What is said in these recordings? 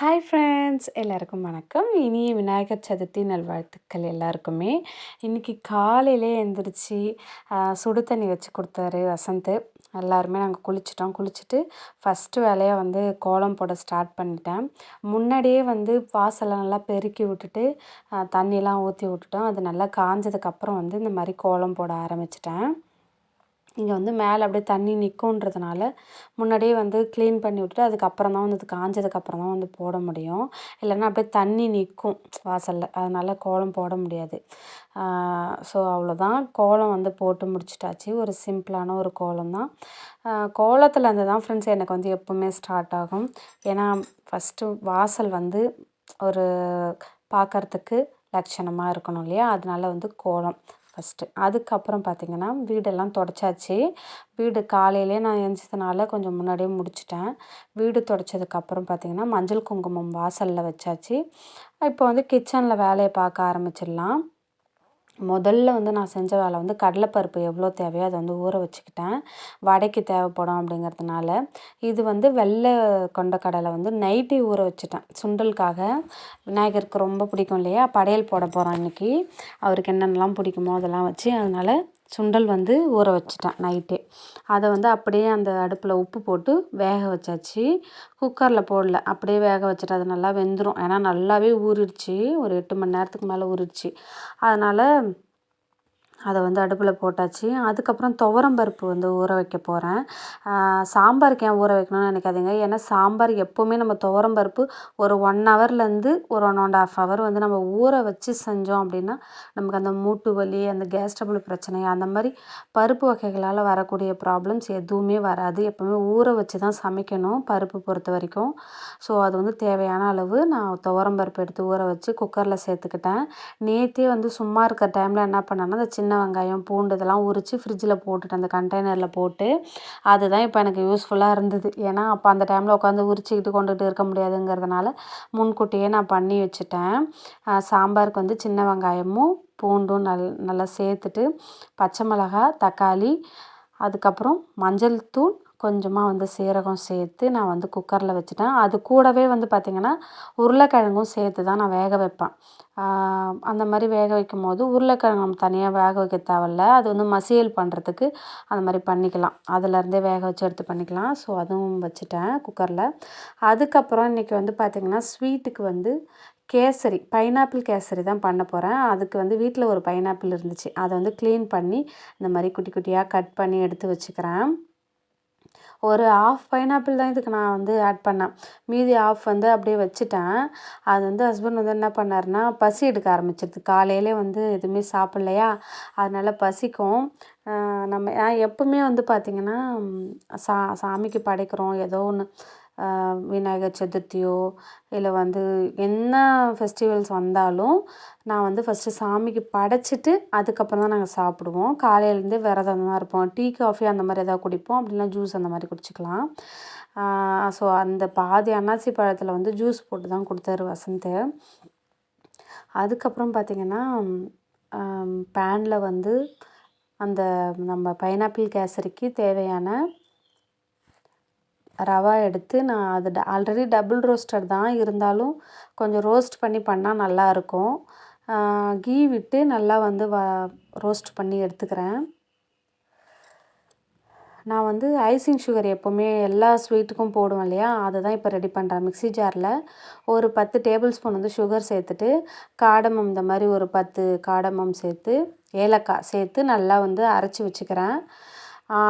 Hi friends எல்லாருக்கும் வணக்கம். இனிய விநாயகர் சதுர்த்தி நல்வாழ்த்துக்கள் எல்லாருக்குமே. இன்றைக்கி காலையிலே எழுந்திரிச்சி சுடு தண்ணி வச்சு கொடுத்தாரு வசந்த். எல்லாருமே நாங்கள் குளிச்சிட்டோம். குளிச்சுட்டு ஃபஸ்ட்டு வேலையாக வந்து கோலம் போட ஸ்டார்ட் பண்ணிட்டேன். முன்னாடியே வந்து வாசலை நல்லா பெருக்கி விட்டுட்டு தண்ணியெலாம் ஊற்றி விட்டுட்டோம். அது நல்லா காஞ்சதுக்கப்புறம் வந்து இந்த மாதிரி கோலம் போட ஆரம்பிச்சிட்டேன். இங்கே வந்து மேலே அப்படியே தண்ணி நிற்குன்றதுனால முன்னாடியே வந்து க்ளீன் பண்ணி விட்டுட்டு அதுக்கப்புறம் தான் வந்து அது காஞ்சதுக்கப்புறம் தான் வந்து போட முடியும். இல்லைன்னா அப்படியே தண்ணி நிற்கும் வாசலில். அதனால் கோலம் போட முடியாது. ஸோ அவ்வளோதான் கோலம் வந்து போட்டு முடிச்சிட்டாச்சு. ஒரு சிம்பிளான ஒரு கோலம் தான். கோலத்தில் இருந்து தான் ஃப்ரெண்ட்ஸ் எனக்கு வந்து எப்போவுமே ஸ்டார்ட் ஆகும். ஏன்னா ஃபஸ்ட்டு வாசல் வந்து ஒரு பார்க்குறதுக்கு லட்சணமாக இருக்கணும் இல்லையா? அதனால வந்து கோலம். ஃபஸ்ட்டு அதுக்கப்புறம் பார்த்திங்கன்னா வீடெல்லாம் தொடச்சாச்சு. வீடு காலையிலே நான் எழுந்ததுனால கொஞ்சம் முன்னாடியே முடிச்சிட்டேன். வீடு தொடச்சதுக்கப்புறம் பார்த்திங்கன்னா மஞ்சள் குங்குமம் வாசலில் வச்சாச்சு. இப்போ வந்து கிச்சனில் வேலையை பார்க்க ஆரம்பிச்சிடலாம். முதல்ல வந்து நான் செஞ்ச வேலை வந்து கடலைப்பருப்பு எவ்வளோ தேவையோ அதை வந்து ஊற வச்சுக்கிட்டேன். வடைக்கு தேவைப்படும் அப்படிங்கிறதுனால இது வந்து வெள்ளை கொண்ட கடலை வந்து நைட்டி ஊற வச்சுட்டேன். சுண்டலுக்காக விநாயகருக்கு ரொம்ப பிடிக்கும் இல்லையா? படையல் போட போகிறோம் இன்றைக்கி அவருக்கு என்னென்னலாம் பிடிக்குமோ அதெல்லாம் வச்சு அதனால் சுண்டல் வந்து ஊற வச்சுட்டேன் நைட்டே. அதை வந்து அப்படியே அந்த அடுப்பில் உப்பு போட்டு வேக வச்சாச்சு. குக்கரில் போடல. அப்படியே வேக வச்சுட்டு அது நல்லா வெந்துடும் ஏன்னா நல்லாவே ஊறிடுச்சு. ஒரு எட்டு மணி நேரத்துக்கு மேலே ஊறிடுச்சு. அதனால் அதை வந்து அடுப்பில் போட்டாச்சு. அதுக்கப்புறம் துவரம் பருப்பு வந்து ஊற வைக்க போகிறேன் சாம்பாருக்கு ஏன் ஊற வைக்கணும்னு நினைக்காதீங்க. ஏன்னா சாம்பார் எப்போவுமே நம்ம துவரம் பருப்பு ஒரு ஒன் ஹவர்லேருந்து ஒரு ஒன் அண்ட் ஆஃப் ஹவர் வந்து நம்ம ஊற வச்சு செஞ்சோம் அப்படின்னா நமக்கு அந்த மூட்டு வலி அந்த கேஸ் டபுள் பிரச்சனை அந்த மாதிரி பருப்பு வகைகளால் வரக்கூடிய ப்ராப்ளம்ஸ் எதுவுமே வராது. எப்போவுமே ஊற வச்சு தான் சமைக்கணும் பருப்பு பொறுத்த வரைக்கும். ஸோ அது வந்து தேவையான அளவு நான் துவரம் பருப்பு எடுத்து ஊற வச்சு குக்கரில் சேர்த்துக்கிட்டேன். நேற்றே வந்து சும்மா இருக்கிற டைமில் என்ன பண்ணேன்னா அந்த சின்ன சின்ன வெங்காயம் பூண்டு இதெல்லாம் உரித்து ஃப்ரிட்ஜில் போட்டுட்டு அந்த கண்டெய்னரில் போட்டு அதுதான் இப்போ எனக்கு யூஸ்ஃபுல்லாக இருந்தது. ஏன்னா அப்போ அந்த டைமில் உட்காந்து உரிச்சிக்கிட்டு கொண்டுகிட்டு இருக்க முடியாதுங்கிறதுனால முன்கூட்டியே நான் பண்ணி வச்சுட்டேன். சாம்பாருக்கு வந்து சின்ன வெங்காயமும் பூண்டும் நல் நல்லா சேர்த்துட்டு பச்சை மிளகாய் தக்காளி அதுக்கப்புறம் மஞ்சள் தூள் கொஞ்சமாக வந்து சீரகம் சேர்த்து நான் வந்து குக்கரில் வச்சுட்டேன். அது கூடவே வந்து பார்த்திங்கன்னா உருளைக்கிழங்கும் சேர்த்து தான் நான் வேக வைப்பேன். அந்த மாதிரி வேக வைக்கும் போது உருளைக்கிழங்கு நம்ம தனியாக வேக வைக்க தேவையில்ல. அது வந்து மசியல் பண்ணுறதுக்கு அந்த மாதிரி பண்ணிக்கலாம். அதுலேருந்தே வேக வச்சு எடுத்து பண்ணிக்கலாம். ஸோ அதுவும் வச்சுட்டேன் குக்கரில். அதுக்கப்புறம் இன்றைக்கி வந்து பார்த்திங்கன்னா ஸ்வீட்டுக்கு வந்து கேசரி பைனாப்பிள் கேசரி தான் பண்ண போகிறேன் அதுக்கு வந்து வீட்டில் ஒரு பைனாப்பிள் இருந்துச்சு. அதை வந்து க்ளீன் பண்ணி இந்த மாதிரி குட்டி குட்டியாக கட் பண்ணி எடுத்து வச்சுக்கிறேன். ஒரு ஆஃப் பைனாப்பிள் தான் இதுக்கு நான் வந்து ஆட் பண்ணேன். மீதி ஆஃப் வந்து அப்படியே வச்சுட்டேன். அது வந்து ஹஸ்பண்ட் வந்து என்ன பண்ணாருன்னா பசி எடுக்க ஆரம்பிச்சிருது. காலையிலே வந்து எதுவுமே சாப்பிட்லையா? அதனால் பசிக்கும். நம்ம நான் எப்பவுமே வந்து பார்த்திங்கன்னா சா சாமிக்கு படைக்கிறோம் ஏதோ ஒன்று விநாயகர் சதுர்த்தியோ இல்லை வந்து என்ன ஃபெஸ்டிவல்ஸ் வந்தாலும் நான் வந்து ஃபஸ்ட்டு சாமிக்கு படைச்சிட்டு அதுக்கப்புறம் தான் நாங்கள் சாப்பிடுவோம். காலையிலேருந்தே விரதம் தான் இருப்போம். டீ காஃபி அந்த மாதிரி எதாவது குடிப்போம். அப்படின்னா ஜூஸ் அந்த மாதிரி குடிச்சிக்கலாம். ஸோ அந்த பாதி அன்னாசி பழத்தில் வந்து ஜூஸ் போட்டு தான் கொடுத்தாரு வசந்த். அதுக்கப்புறம் பார்த்திங்கன்னா பேனில் வந்து அந்த நம்ம பைனாப்பிள் கேசரிக்கு தேவையான ரவா எடுத்து நான் அது ஆல்ரெடி டபுள் ரோஸ்டர் தான். இருந்தாலும் கொஞ்சம் ரோஸ்ட் பண்ணி பண்ணால் நல்லாயிருக்கும் கீ விட்டு நல்லா வந்து வ ரோஸ்ட் பண்ணி எடுத்துக்கிறேன். நான் வந்து ஐசிங் சுகர் எப்போவுமே எல்லா ஸ்வீட்டுக்கும் போடுவேன் இல்லையா? அதை தான் இப்போ ரெடி பண்ணுறேன் மிக்ஸி ஜாரில் ஒரு பத்து டேபிள் ஸ்பூன் வந்து சுகர் சேர்த்துட்டு காடமம் இந்த மாதிரி ஒரு பத்து காடமம் சேர்த்து ஏலக்காய் சேர்த்து நல்லா வந்து அரைச்சி வச்சுக்கிறேன்.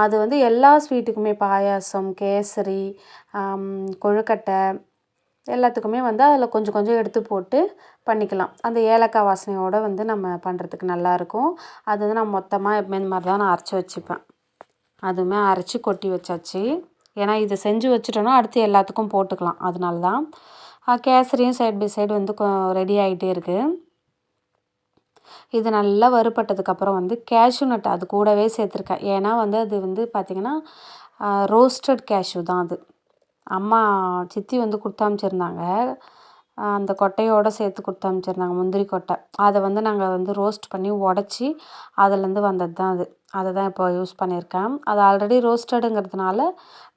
அது வந்து எல்லா ஸ்வீட்டுக்குமே பாயாசம் கேசரி கொழுக்கட்டை எல்லாத்துக்குமே வந்து அதில் கொஞ்சம் கொஞ்சம் எடுத்து போட்டு பண்ணிக்கலாம். அந்த ஏலக்காய் வாசனையோடு வந்து நம்ம பண்ணுறதுக்கு நல்லாயிருக்கும். அது வந்து நான் மொத்தமாக எப்பவுமே இந்த மாதிரி தான் நான் அரைச்சி வச்சுப்பேன். அதுவுமே அரைச்சி கொட்டி வச்சாச்சு. ஏன்னா இதை செஞ்சு வச்சுட்டோன்னா அடுத்து எல்லாத்துக்கும் போட்டுக்கலாம். அதனால தான். கேசரியும் சைட் பை சைடு வந்து ரெடி ஆகிட்டே இருக்குது இது நல்லா வறுபட்டதுக்கப்புறம் வந்து கேஷ்யூ நட் அது கூடவே சேர்த்துருக்கேன். ஏன்னா வந்து அது வந்து பார்த்திங்கன்னா ரோஸ்டட் கேஷ்யூ தான் அது. அம்மா சித்தி வந்து கொடுத்தாமிச்சிருந்தாங்க. அந்த கொட்டையோடு சேர்த்து கொடுத்தாமிச்சிருந்தாங்க முந்திரி கொட்டை. அதை வந்து நாங்கள் வந்து ரோஸ்ட் பண்ணி உடச்சி அதுலேருந்து வந்தது தான் அது. அதை தான் இப்போ யூஸ் பண்ணியிருக்கேன். அது ஆல்ரெடி ரோஸ்டடுங்கிறதுனால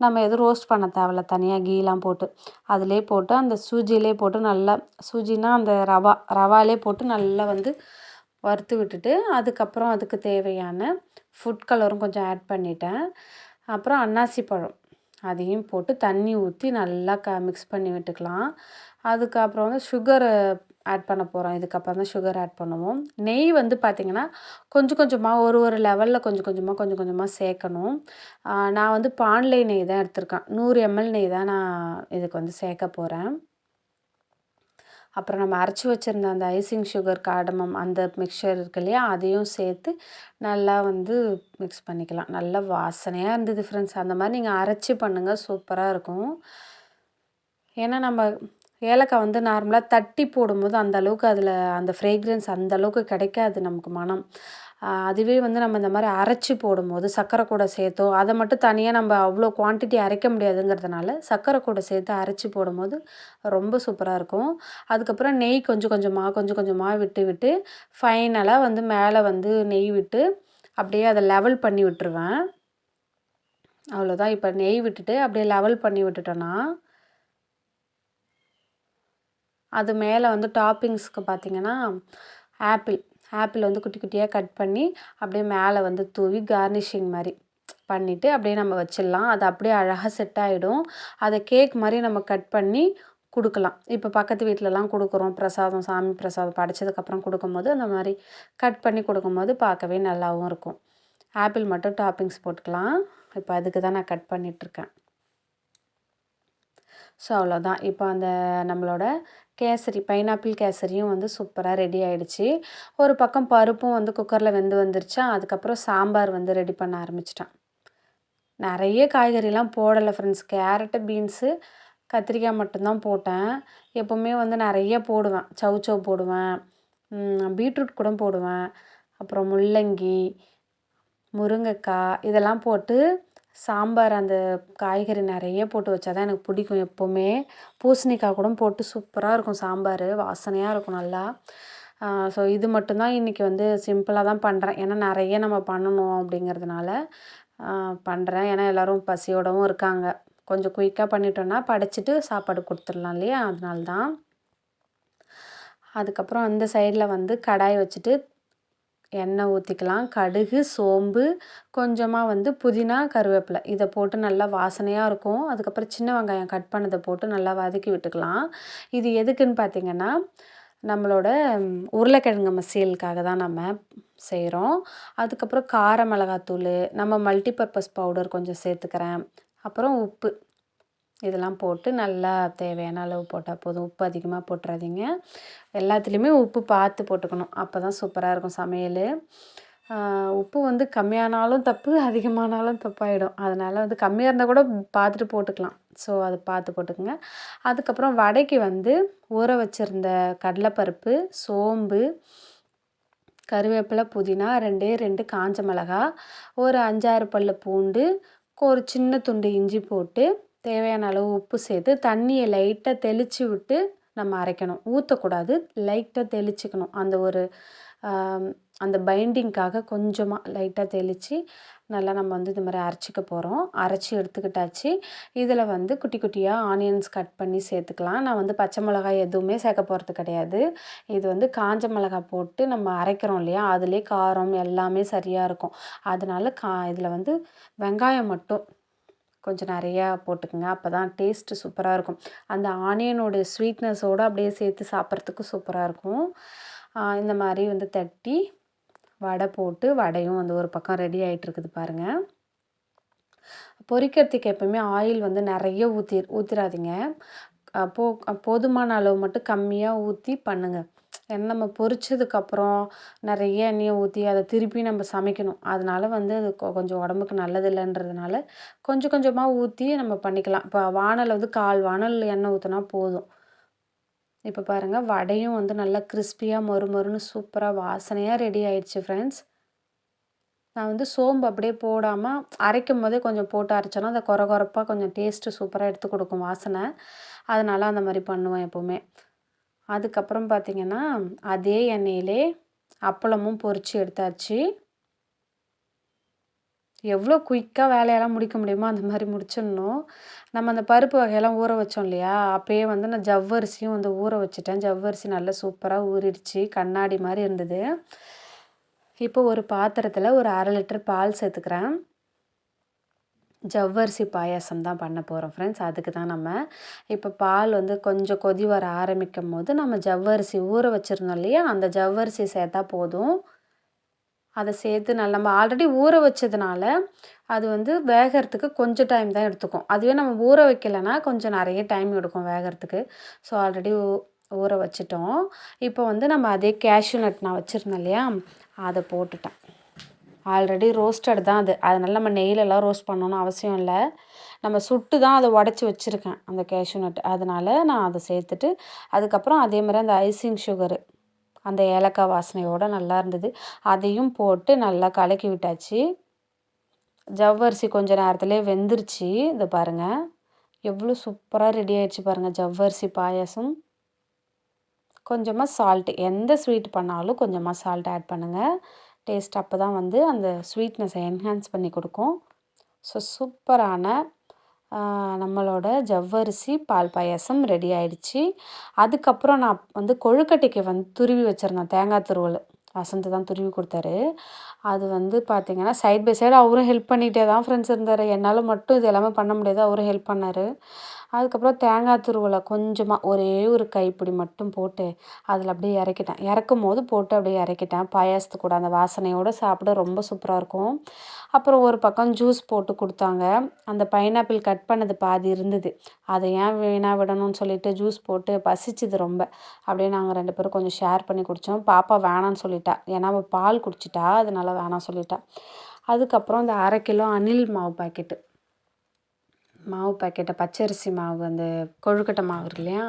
நம்ம எதுவும் ரோஸ்ட் பண்ண தேவையில்ல. தனியாக கீலாம் போட்டு அதிலே போட்டு அந்த சூஜிலே போட்டு நல்லா சூஜினா அந்த ரவா ரவாலே போட்டு நல்லா வந்து வறுத்து விட்டுட்டு அதுக்கப்புறம் அதுக்கு தேவையான ஃபுட் கலரும் கொஞ்சம் ஆட் பண்ணிட்டேன். அப்புறம் அன்னாசி பழம் அதையும் போட்டு தண்ணி ஊற்றி நல்லா க மிக்ஸ் பண்ணி விட்டுக்கலாம். அதுக்கப்புறம் வந்து சுகரு ஆட் பண்ண போகிறோம் இதுக்கப்புறம் தான் சுகர் ஆட் பண்ணுவோம். நெய் வந்து பார்த்திங்கன்னா கொஞ்சம் கொஞ்சமாக ஒரு ஒரு லெவலில் கொஞ்சம் கொஞ்சமாக கொஞ்சம் கொஞ்சமாக சேர்க்கணும். நான் வந்து பான்லை நெய் தான் எடுத்திருக்கேன். நூறு எம்எல் நெய் தான் நான் இதுக்கு வந்து சேர்க்க போகிறேன் அப்புறம் நம்ம அரைச்சி வச்சுருந்த அந்த ஐசிங் சுகர் காடமம் அந்த மிக்சர் இருக்கு இல்லையா அதையும் சேர்த்து நல்லா வந்து மிக்ஸ் பண்ணிக்கலாம். நல்லா வாசனையாக இருந்தது ஃப்ரெண்ட்ஸ் அந்த மாதிரி நீங்கள் அரைச்சி பண்ணுங்கள் சூப்பராக இருக்கும். ஏன்னா நம்ம ஏலக்காய் வந்து நார்மலாக தட்டி போடும்போது அந்த அளவுக்கு அதில் அந்த ஃப்ரேக்ரன்ஸ் அந்த அளவுக்கு கிடைக்காது நமக்கு மனம். அதுவே வந்து நம்ம இந்த மாதிரி அரைச்சி போடும்போது சர்க்கரை கூட சேர்த்தோ அதை மட்டும் தனியாக நம்ம அவ்வளோ குவான்டிட்டி அரைக்க முடியாதுங்கிறதுனால சர்க்கரை கூட சேர்த்து அரைச்சி போடும்போது ரொம்ப சூப்பராக இருக்கும். அதுக்கப்புறம் நெய் கொஞ்சம் கொஞ்சமாக கொஞ்சம் கொஞ்சமாக விட்டு விட்டு ஃபைனலாக வந்து மேலே வந்து நெய் விட்டு அப்படியே அதை லெவல் பண்ணி விட்டுருவேன். அவ்வளோதான். இப்போ நெய் விட்டுட்டு அப்படியே லெவல் பண்ணி விட்டுட்டோன்னா அது மேலே வந்து டாப்பிங்ஸ்க்கு பார்த்திங்கன்னா ஆப்பிள் ஆப்பிள் வந்து குட்டி குட்டியாக கட் பண்ணி அப்படியே மேலே வந்து தூவி கார்னிஷிங் மாதிரி பண்ணிவிட்டு அப்படியே நம்ம வச்சிடலாம். அது அப்படியே அழகாக செட் ஆகிடும் அதை கேக் மாதிரி நம்ம கட் பண்ணி கொடுக்கலாம். இப்போ பக்கத்து வீட்டிலலாம் கொடுக்குறோம். பிரசாதம் சாமி பிரசாதம் படைச்சதுக்கப்புறம் கொடுக்கும்போது அந்த மாதிரி கட் பண்ணி கொடுக்கும்போது பார்க்கவே நல்லாவும் இருக்கும். ஆப்பிள் மட்டும் டாப்பிங்ஸ் போட்டுக்கலாம். இப்போ அதுக்கு தான் நான் கட் பண்ணிகிட்ருக்கேன் ஸோ அவ்வளோதான். இப்போ அந்த நம்மளோட கேசரி பைனாப்பிள் கேசரியும் வந்து சூப்பராக ரெடி ஆகிடுச்சி ஒரு பக்கம் பருப்பும் வந்து குக்கரில் வெந்து வந்துருச்சா அதுக்கப்புறம் சாம்பார் வந்து ரெடி பண்ண ஆரம்பிச்சிட்டான். நிறைய காய்கறிலாம் போடலை ஃப்ரெண்ட்ஸ் கேரட்டு பீன்ஸு கத்திரிக்காய் மட்டும்தான் போட்டேன். எப்போவுமே வந்து நிறைய போடுவேன். சவு சவு போடுவேன். பீட்ரூட் கூட போடுவேன். அப்புறம் முள்ளங்கி முருங்கைக்காய் இதெல்லாம் போட்டு சாம்பார் அந்த காய்கறி நிறைய போட்டு வச்சா தான் எனக்கு பிடிக்கும் எப்போவுமே. பூசணிக்காய் கூட போட்டு சூப்பராக இருக்கும் சாம்பார். வாசனையாக இருக்கும் நல்லா. ஸோ இது மட்டும்தான் இன்றைக்கி வந்து சிம்பிளாக தான் பண்ணுறேன் ஏன்னா நிறைய நம்ம பண்ணணும் அப்படிங்கிறதுனால பண்ணுறேன் ஏன்னா எல்லோரும் பசியோடவும் இருக்காங்க. கொஞ்சம் குயிக்காக பண்ணிட்டோன்னா படைச்சிட்டு சாப்பாடு கொடுத்துடலாம் இல்லையா? அதனால தான் அதுக்கப்புறம் அந்த சைடில் வந்து கடாய் வச்சுட்டு எண்ணெய் ஊற்றிக்கலாம் கடுகு சோம்பு கொஞ்சமாக வந்து புதினா கருவேப்பிலை. இதை போட்டு நல்லா வாசனையாக இருக்கும். அதுக்கப்புறம் சின்ன வெங்காயம் கட் பண்ணதை போட்டு நல்லா வதக்கி விட்டுக்கலாம். இது எதுக்குன்னு பார்த்திங்கன்னா நம்மளோட உருளைக்கிழங்கு மசியலுக்காக தான் நம்ம செய்கிறோம் அதுக்கப்புறம் கார மிளகாத்தூள் நம்ம மல்டிபர்பஸ் பவுடர் கொஞ்சம் சேர்த்துக்கிறேன். அப்புறம் உப்பு. இதெல்லாம் போட்டு நல்லா தேவையான அளவு போட்டால் போதும். உப்பு அதிகமாக போட்டுறாதீங்க. எல்லாத்துலேயுமே உப்பு பார்த்து போட்டுக்கணும். அப்போ தான் சூப்பராக இருக்கும் சமையல். உப்பு வந்து கம்மியானாலும் தப்பு அதிகமானாலும் தப்பாயிடும். அதனால் வந்து கம்மியாக இருந்தால் கூட பார்த்துட்டு போட்டுக்கலாம். ஸோ அது பார்த்து போட்டுக்கோங்க. அதுக்கப்புறம் வடைக்கு வந்து ஊற வச்சுருந்த கடலைப்பருப்பு சோம்பு கருவேப்பிலை புதினா ரெண்டே ரெண்டு காஞ்ச மிளகா ஒரு அஞ்சாறு பல் பூண்டு ஒரு சின்ன துண்டு இஞ்சி போட்டு தேவையான அளவு உப்பு சேர்த்து தண்ணியை லைட்டாக தெளித்து விட்டு நம்ம அரைக்கணும். ஊற்றக்கூடாது லைட்டாக தெளிச்சுக்கணும். அந்த ஒரு அந்த பைண்டிங்க்காக கொஞ்சமாக லைட்டாக தெளித்து நல்லா நம்ம வந்து இது மாதிரி அரைச்சிக்க போகிறோம் அரைச்சி எடுத்துக்கிட்டாச்சு. இதில் வந்து குட்டி குட்டியாக ஆனியன்ஸ் கட் பண்ணி சேர்த்துக்கலாம். நான் வந்து பச்சை மிளகாய் எதுவுமே சேர்க்க போகிறது கிடையாது. இது வந்து காஞ்ச மிளகாய் போட்டு நம்ம அரைக்கிறோம் இல்லையா? அதிலே காரம் எல்லாமே சரியாக இருக்கும். அதனால கா இதில் வந்து வெங்காயம் மட்டும் கொஞ்சம் நிறையா போட்டுக்கோங்க. அப்போ தான் டேஸ்ட்டு சூப்பராக இருக்கும். அந்த ஆனியனோட ஸ்வீட்னஸோடு அப்படியே சேர்த்து சாப்பிட்றதுக்கு சூப்பராக இருக்கும். இந்த மாதிரி வந்து தட்டி வடை போட்டு வடையும் வந்து ஒரு பக்கம் ரெடி ஆகிட்டுருக்குது பாருங்கள் பொரிக்கிறதுக்கு எப்போவுமே ஆயில் வந்து நிறைய ஊற்றி ஊற்றிடாதீங்க போ போதுமான அளவு மட்டும் கம்மியாக ஊற்றி பண்ணுங்கள் ஏன்னா நம்ம பொரிச்சதுக்கப்புறம் நிறைய எண்ணெயை ஊற்றி அதை திருப்பி நம்ம சமைக்கணும். அதனால வந்து அது கொஞ்சம் உடம்புக்கு நல்லது இல்லைன்றதுனால கொஞ்சம் கொஞ்சமாக ஊற்றி நம்ம பண்ணிக்கலாம். இப்போ வானல் வந்து கால் வானல் எண்ணெய் ஊற்றினா போதும். இப்போ பாருங்கள் வடையும் வந்து நல்லா கிறிஸ்பியாக மொறு மொறுன்னு சூப்பராக வாசனையாக ரெடி ஆயிடுச்சு ஃப்ரெண்ட்ஸ் நான் வந்து சோம்பு அப்படியே போடாமல் அரைக்கும் போதே கொஞ்சம் போட்டு அரைச்சோன்னா அந்த குறை குறைப்பாக கொஞ்சம் டேஸ்ட்டு சூப்பராக எடுத்து கொடுக்கும் வாசனை. அதனால் அந்த மாதிரி பண்ணுவேன் எப்போவுமே. அதுக்கப்புறம் பார்த்திங்கன்னா அதே எண்ணெயிலே அப்பளமும் பொரித்து எடுத்தாச்சு. எவ்வளோ குயிக்காக வேலையெல்லாம் முடிக்க முடியுமோ அந்த மாதிரி முடிச்சிடணும். நம்ம அந்த பருப்பு வகையெல்லாம் ஊற வச்சோம் இல்லையா? அப்போயே வந்து நான் ஜவ்வரிசியும் வந்து ஊற வச்சுட்டேன். ஜவ்வரிசி நல்லா சூப்பராக ஊறிடுச்சு. கண்ணாடி மாதிரி இருந்தது. இப்போ ஒரு பாத்திரத்தில் ஒரு அரை லிட்டர் பால் சேர்த்துக்கிறேன். ஜவ்வரிசி பாயாசம் தான் பண்ண போகிறோம் ஃப்ரெண்ட்ஸ் அதுக்கு தான் நம்ம இப்போ பால் வந்து கொஞ்சம் கொதி வர ஆரம்பிக்கும் போது நம்ம ஜவ்வரிசி ஊற வச்சுருந்தோம் இல்லையா? அந்த ஜவ்வரிசி சேர்த்தா போதும். அதை சேர்த்து நல்லா நம்ம ஆல்ரெடி ஊற வச்சதுனால அது வந்து வேகிறதுக்கு கொஞ்சம் டைம் தான் எடுத்துக்கும். அதுவே நம்ம ஊற வைக்கலைன்னா கொஞ்சம் நிறைய டைம் எடுக்கும் வேகிறதுக்கு. ஸோ ஆல்ரெடி ஊற வச்சிட்டோம். இப்போ வந்து நம்ம அதே கேஷ்யூ நட் நான் வச்சுருந்தேன் இல்லையா? அதை போட்டுட்டேன். ஆல்ரெடி ரோஸ்டட் தான் அது. அதனால் நம்ம நெய்லெல்லாம் ரோஸ்ட் பண்ணணும்னு அவசியம் இல்லை. நம்ம சுட்டு தான் அதை உடச்சி வச்சுருக்கேன் அந்த கேஷ்யூ நட் அதனால் நான் அதை சேர்த்துட்டு அதுக்கப்புறம் அதே மாதிரி அந்த ஐசிங் சுகரு அந்த ஏலக்காய் வாசனையோடு நல்லா இருந்தது. அதையும் போட்டு நல்லா கலக்கி விட்டாச்சு. ஜவ்வரிசி கொஞ்ச நேரத்துலேயே வெந்துருச்சு. இதை பாருங்கள் எவ்வளோ சூப்பராக ரெடி ஆயிடுச்சு பாருங்கள் ஜவ்வரிசி பாயாசம். கொஞ்சமாக சால்ட்டு எந்த ஸ்வீட் பண்ணாலும் கொஞ்சமாக சால்ட் ஆட் பண்ணுங்கள் டேஸ்ட் அப்போ தான் வந்து அந்த ஸ்வீட்னஸை என்ஹான்ஸ் பண்ணி கொடுக்கும். ஸோ சூப்பரான நம்மளோட ஜவ்வரிசி பால் பாயாசம் ரெடி ஆயிடுச்சு. அதுக்கப்புறம் நான் வந்து கொழுக்கட்டைக்கு வந்து துருவி வச்சுருந்தேன். தேங்காய் துருவல். வசந்த் தான் துருவி கொடுத்தாரு. அது வந்து பார்த்திங்கன்னா சைட் பை சைடு அவரும் ஹெல்ப் பண்ணிகிட்டே தான் ஃப்ரெண்ட்ஸ் இருந்தார். என்னால் மட்டும் இது எல்லாமே பண்ண முடியாது. அவரும் ஹெல்ப் பண்ணார். அதுக்கப்புறம் தேங்காய் துருவலை கொஞ்சமாக ஒரே ஒரு கைப்பிடி மட்டும் போட்டு அதில் அப்படியே இறக்கிட்டேன். இறக்கும் போது போட்டு அப்படியே இறக்கிட்டேன். பாயாசத்து கூட அந்த வாசனையோடு சாப்பிட ரொம்ப சூப்பராக இருக்கும். அப்புறம் ஒரு பக்கம் ஜூஸ் போட்டு கொடுத்தாங்க. அந்த பைனாப்பிள் கட் பண்ணது பாதி இருந்தது. அதை ஏன் வீணாக விடணும்னு சொல்லிட்டு ஜூஸ் போட்டு பசிச்சுது ரொம்ப. அப்படியே நாங்கள் ரெண்டு பேரும் கொஞ்சம் ஷேர் பண்ணி குடித்தோம் பாப்பா வேணான்னு சொல்லிட்டா. ஏன்னா அவள் பால் குடிச்சிட்டா. அதனால வேணாம் சொல்லிட்டா. அதுக்கப்புறம் இந்த அரை கிலோ அணில் மாவு பாக்கெட்டு. மாவு பாக்கெட்டை பச்சரிசி மாவு அந்த கொழுக்கட்டை மாவு இருக்கு இல்லையா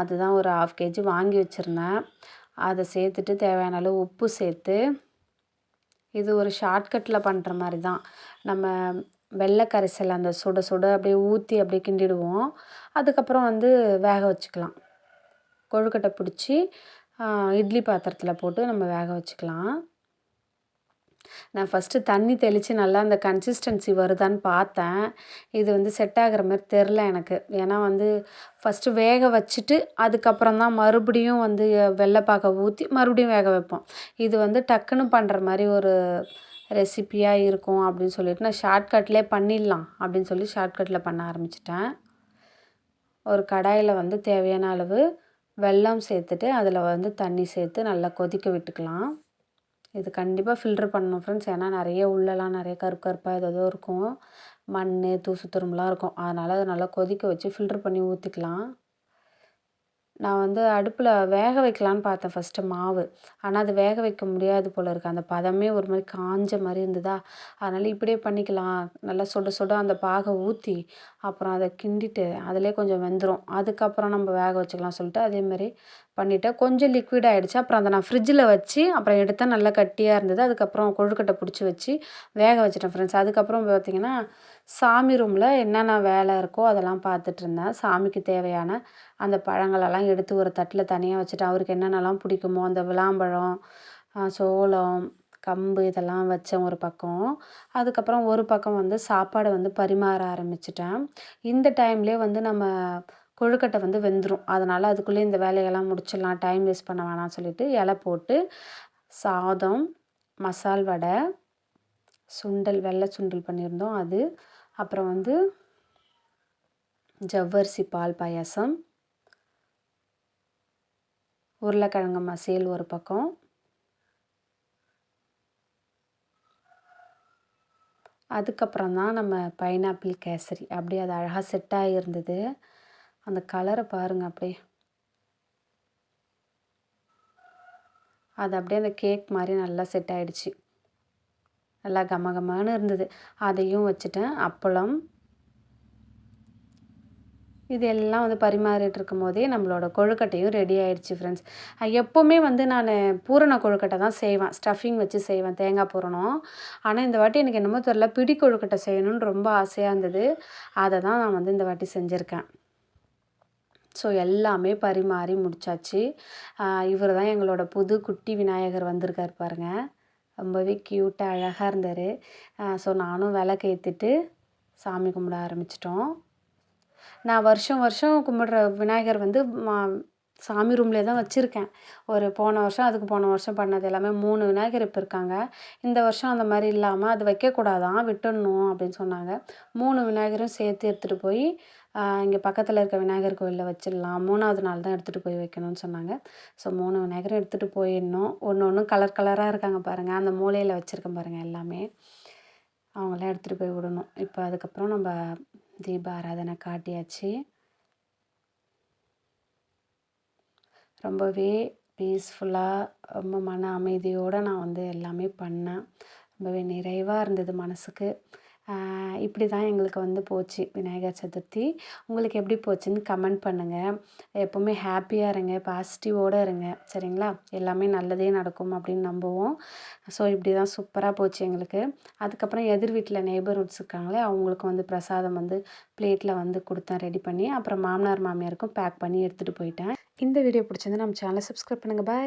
அதுதான் ஒரு ஆஃப் கேஜி வாங்கி வச்சுருந்தேன். அதை சேர்த்துட்டு தேவையான அளவு உப்பு சேர்த்து இது ஒரு ஷார்ட்கட்டில் பண்ணுற மாதிரி தான் நம்ம வெள்ளை கரைசல் அந்த சுட சுட அப்படியே ஊற்றி அப்படியே கிண்டிடுவோம். அதுக்கப்புறம் வந்து வேக வச்சுக்கலாம். கொழுக்கட்டை பிடிச்சி இட்லி பாத்திரத்தில் போட்டு நம்ம வேக வச்சுக்கலாம். நான் ஃபஸ்ட்டு தண்ணி தெளித்து நல்லா அந்த கன்சிஸ்டன்சி வருதான்னு பார்த்தேன். இது வந்து செட் ஆகிற மாதிரி தெரில எனக்கு. ஏன்னா வந்து ஃபஸ்ட்டு வேக வச்சுட்டு அதுக்கப்புறம் தான் மறுபடியும் வந்து வெள்ளைப்பாக்கை ஊற்றி மறுபடியும் வேக வைப்போம். இது வந்து டக்குன்னு பண்ணுற மாதிரி ஒரு ரெசிப்பியாக இருக்கும் அப்படின்னு சொல்லிட்டு நான் ஷார்ட்கட்லேயே பண்ணிடலாம் அப்படின்னு சொல்லி ஷார்ட்கட்டில் பண்ண ஆரம்பிச்சிட்டேன். ஒரு கடாயில் வந்து தேவையான அளவு வெல்லம் சேர்த்துட்டு அதில் வந்து தண்ணி சேர்த்து நல்லா கொதிக்க விட்டுக்கலாம். இது கண்டிப்பாக ஃபில்ட்ரு பண்ணணும் ஃப்ரெண்ட்ஸ் ஏன்னா நிறைய உள்ளலாம் நிறைய கருப்பு கருப்பாக ஏதோ இருக்கும். மண் தூசு துரும்புலாம் இருக்கும். அதனால் அதை நல்லா கொதிக்க வச்சு ஃபில்ட்ரு பண்ணி ஊற்றிக்கலாம் நான் வந்து அடுப்பில் வேக வைக்கலான்னு பார்த்தேன் ஃபஸ்ட்டு மாவு. ஆனால் அது வேக வைக்க முடியாது போல் இருக்குது அந்த பதமே ஒரு மாதிரி காஞ்ச மாதிரி இருந்ததா? அதனால் இப்படியே பண்ணிக்கலாம். நல்லா சுட சுட அந்த பாகை ஊற்றி அப்புறம் அதை கிண்டிட்டு அதிலே கொஞ்சம் வெந்துடும் அதுக்கப்புறம் நம்ம வேக வச்சுக்கலாம் சொல்லிட்டு அதேமாதிரி பண்ணிவிட்டேன் கொஞ்சம் லிக்விட் ஆகிடுச்சு அப்புறம் அதை நான் ஃப்ரிட்ஜில் வச்சு அப்புறம் எடுத்தால் நல்லா கட்டியாக இருந்தது. அதுக்கப்புறம் கொழுக்கட்டை பிடிச்சி வச்சு வேக வச்சுட்டேன் ஃப்ரெண்ட்ஸ் அதுக்கப்புறம் பார்த்திங்கன்னா சாமி ரூமில் என்னென்ன வேலை இருக்கோ அதெல்லாம் பார்த்துட்டு இருந்தேன். சாமிக்கு தேவையான அந்த பழங்களெல்லாம் எடுத்து ஒரு தட்டில் தனியாக வச்சுட்டு அவருக்கு என்னென்னலாம் பிடிக்குமோ அந்த விளாம்பழம் சோளம் கம்பு இதெல்லாம் வச்சேன் ஒரு பக்கம். அதுக்கப்புறம் ஒரு பக்கம் வந்து சாப்பாடை வந்து பரிமாற ஆரம்பிச்சிட்டேன். இந்த டைம்லேயே வந்து நம்ம கொழுக்கட்டை வந்து வெந்துடும் அதனால் அதுக்குள்ளே இந்த வேலையெல்லாம் முடிச்சிடலாம். டைம் வேஸ்ட் பண்ண வேணாம்னு சொல்லிட்டு இலை போட்டு சாதம் மசால் வடை சுண்டல் வெள்ளை சுண்டல் பண்ணியிருந்தோம் அது. அப்புறம் வந்து ஜவ்வரிசி பால் பாயாசம் உருளைக்கிழங்கு மசியல் ஒரு பக்கம். அதுக்கப்புறம் தான் நம்ம பைனாப்பிள் கேசரி. அப்படியே அது அழகாக செட்டாக இருந்தது. அந்த கலரை பாருங்கள் அப்படியே. அது அப்படியே அந்த கேக் மாதிரி நல்லா செட் ஆகிடுச்சு நல்லா கம கமன்னு இருந்தது. அதையும் வச்சுட்டேன். அப்பளம் இது எல்லாம் வந்து பரிமாறிட்டு இருக்கும் போதே நம்மளோட கொழுக்கட்டையும் ரெடி ஆயிடுச்சு ஃப்ரெண்ட்ஸ் எப்போவுமே வந்து நான் பூரண கொழுக்கட்டை தான் செய்வேன். ஸ்டஃபிங் வச்சு செய்வேன். தேங்காய் பூரணம். ஆனால் இந்த வாட்டி எனக்கு என்னமோ தெரில பிடி கொழுக்கட்டை செய்யணும்னு ரொம்ப ஆசையாக இருந்தது. அதை தான் நான் வந்து இந்த வாட்டி செஞ்சுருக்கேன். ஸோ எல்லாமே பரிமாறி முடிச்சாச்சு. இவர் தான் எங்களோட புது குட்டி விநாயகர் வந்திருக்கார் பாருங்கள் ரொம்பவே க்யூட்டாக அழகாக இருந்தார். ஸோ நானும் விளக்கு ஏற்றிட்டு சாமி கும்பிட ஆரம்பிச்சிட்டோம். நான் வருஷம் வருஷம் கும்பிடுற விநாயகர் வந்து மா சாமி ரூம்லேயே தான் வச்சுருக்கேன். ஒரு போன வருஷம் அதுக்கு போன வருஷம் பண்ணது எல்லாமே மூணு விநாயகர் இப்போ இருக்காங்க. இந்த வருஷம் அந்த மாதிரி இல்லாமல் அது வைக்கக்கூடாதான் விட்டுடணும் அப்படின்னு சொன்னாங்க. மூணு விநாயகரும் சேர்த்து எடுத்துகிட்டு போய் இங்கே பக்கத்தில் இருக்க விநாயகர் கோயிலில் வச்சிடலாம். மூணாவது நாள் தான் எடுத்துகிட்டு போய் வைக்கணும்னு சொன்னாங்க. ஸோ மூணு விநாயகரும் எடுத்துகிட்டு போயிடணும். ஒன்று ஒன்றும் கலர் கலராக இருக்காங்க பாருங்கள் அந்த மூலையில் வச்சுருக்கேன் பாருங்கள் எல்லாமே. அவங்களாம் எடுத்துகிட்டு போய் விடணும். இப்போ அதுக்கப்புறம் நம்ம தீப ஆராதனை காட்டியாச்சு. ரொம்பவே பீஸ்ஃபுல்லாக ரொம்ப மன அமைதியோடு நான் வந்து எல்லாமே பண்ணேன். ரொம்பவே நிறைவாக இருந்தது மனதுக்கு இப்படி தான் எங்களுக்கு வந்து போச்சு விநாயகர் சதுர்த்தி. உங்களுக்கு எப்படி போச்சுன்னு கமெண்ட் பண்ணுங்கள் எப்போவுமே ஹாப்பியாக இருங்க பாசிட்டிவோடு இருங்க. சரிங்களா? எல்லாமே நல்லதே நடக்கும் அப்படின்னு நம்புவோம். ஸோ இப்படி தான் சூப்பராக போச்சு எங்களுக்கு. அதுக்கப்புறம் எதிர் வீட்டில் நெய்பர்ஹுட்ஸ் இருக்காங்களே அவங்களுக்கு வந்து பிரசாதம் வந்து பிளேட்டில் வந்து கொடுத்தேன் ரெடி பண்ணி. அப்புறம் மாமனார் மாமியாருக்கும் பேக் பண்ணி எடுத்துகிட்டு போயிட்டேன். இந்த வீடியோ பிடிச்சிருந்து நம்ம சேனலை சப்ஸ்கிரைப் பண்ணுங்கள் பாய்